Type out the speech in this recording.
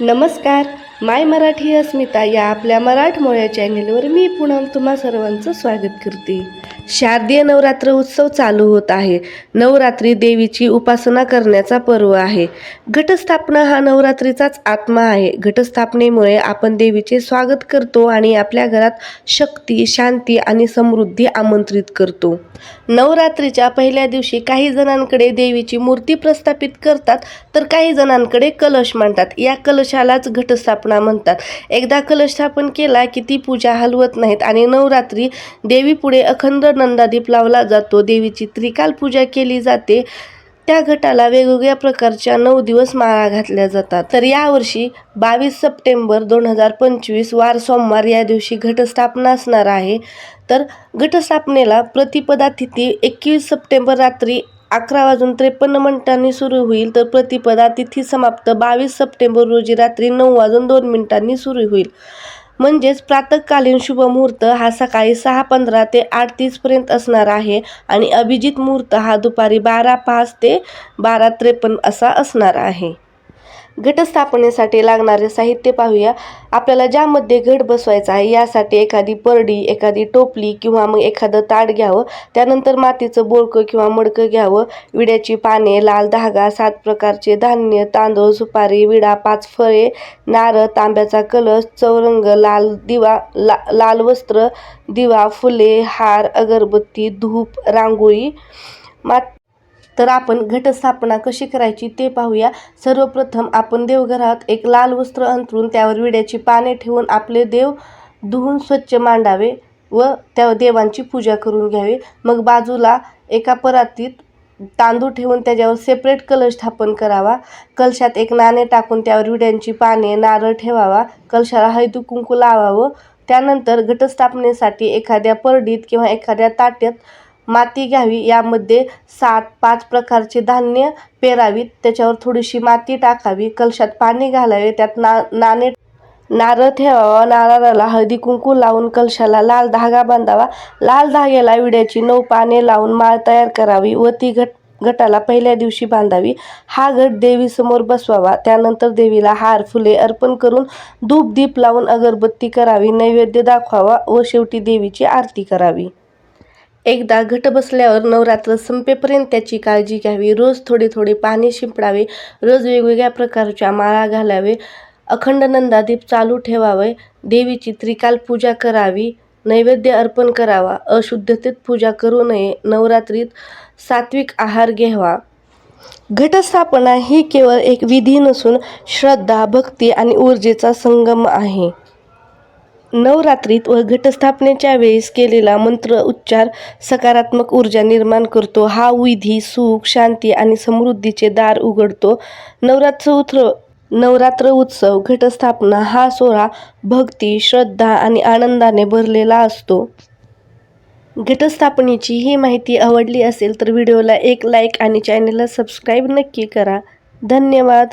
नमस्कार. माय मराठी अस्मिता या आपल्या मराठमोळ्या चॅनेलवर मी पुन्हा तुम्हा सर्वांचं स्वागत करते. शारदीय नवरात्र उत्सव चालू होत आहे. नवरात्री देवीची उपासना करण्याचा पर्व आहे. घटस्थापना हा नवरात्रीचाच आत्मा आहे. घटस्थापनेमुळे आपण देवीचे स्वागत करतो आणि आपल्या घरात शक्ती शांती आणि समृद्धी आमंत्रित करतो. नवरात्रीच्या पहिल्या दिवशी काही जणांकडे देवीची मूर्ती प्रस्थापित करतात तर काही जणांकडे कलश मांडतात. या कलशालाच घटस्थापना म्हणतात. एकदा कलश स्थापन केला की ती पूजा हलवत नाहीत आणि नवरात्री देवीपुढे अखंड नंदादीप लावला जातो. देवीची त्रिकाल पूजा केली जाते. त्या घटाला वेगवेगळ्या प्रकारच्या नऊ दिवस माळा घातल्या जातात. तर यावर्षी बावीस सप्टेंबर दोन हजार पंचवीस वार सोमवार या दिवशी घटस्थापना असणार आहे. तर घटस्थापनेला प्रतिपदा तिथी एकवीस सप्टेंबर रात्री अकरा वाजून त्रेपन्न मिनिटांनी सुरू होईल. तर प्रतिपदा तिथी समाप्त बावीस सप्टेंबर रोजी रात्री नऊ वाजून दोन मिनिटांनी सुरू होईल. म्हणजेच प्रातकालीन शुभ मुहूर्त हा सकाळी सहा पंधरा ते आठ तीसपर्यंत असणार आहे आणि अभिजित मुहूर्त हा दुपारी बारा पाच ते बारा त्रेपन्न असा असणार आहे. घटस्थापनेसाठी लागणारे साहित्य पाहूया. आपल्याला ज्यामध्ये घट बसवायचा आहे यासाठी एखादी परडी एखादी टोपली किंवा मग एखादं ताट घ्यावं. त्यानंतर मातीचं बोळकं किंवा मडकं घ्यावं. विड्याची पाने लाल धागा सात प्रकारचे धान्य तांदूळ सुपारी विडा पाच फळे नारळ तांब्याचा कलश चौरंग लाल दिवा ला लाल वस्त्र दिवा फुले हार अगरबत्ती धूप रांगोळी मात तर आपण घटस्थापना कशी करायची ते पाहूया. सर्वप्रथम आपण देवघरात एक लाल वस्त्र अंथरून त्यावर विड्याची पाने ठेवून आपले देव धुवून स्वच्छ मांडावे व त्या देवांची पूजा करून घ्यावी. मग बाजूला एका परातीत तांदूळ ठेवून त्याच्यावर सेपरेट कलश स्थापन करावा. कलशात एक नाणे टाकून त्यावर विड्यांची पाने नारळ ठेवावा. कलशाला हळदी कुंकू लावावं. त्यानंतर घटस्थापनेसाठी एखाद्या परडीत किंवा एखाद्या ताट्यात माती घ्यावी. यामध्ये सात पाच प्रकारचे धान्य पेरावीत. त्याच्यावर थोडीशी माती टाकावी. कलशात पाणी घालावे. त्यात ना नाणे नारळ ठेवावा. नारळाला हळदी कुंकू लावून कलशाला लाल धागा बांधावा. लाल धाग्याला विड्याची नऊ पाने लावून माळ तयार करावी व ती घट घटाला पहिल्या दिवशी बांधावी. हा घट देवीसमोर बसवावा. त्यानंतर देवीला हार फुले अर्पण करून धूप दीप लावून अगरबत्ती करावी. नैवेद्य दाखवावा व शेवटी देवीची आरती करावी. एकदा घट बसल्यावर नवरात्र संपेपर्यंत त्याची काळजी घ्यावी. रोज थोडे थोडे पाणी शिंपडावे. रोज वेगवेगळ्या प्रकारच्या माळा घालावे. अखंड नंदादीप चालू ठेवावे. देवीची त्रिकाल पूजा करावी. नैवेद्य अर्पण करावा. अशुद्धतेत पूजा करू नये. नवरात्रीत सात्विक आहार घ्यावा. घटस्थापना ही केवळ एक विधी नसून श्रद्धा भक्ती आणि ऊर्जेचा संगम आहे. नवरात्रीत व घटस्थापनेच्या वेळेस केलेला मंत्र उच्चार सकारात्मक ऊर्जा निर्माण करतो. हा विधी सुख शांती आणि समृद्धीचे दार उघडतो. नवरात्र उत्सव नवरात्र उत्सव घटस्थापना हा सोहळा भक्ती श्रद्धा आणि आनंदाने भरलेला असतो. घटस्थापनेची ही माहिती आवडली असेल तर व्हिडिओला एक लाईक आणि चॅनलला सबस्क्राईब नक्की करा. धन्यवाद.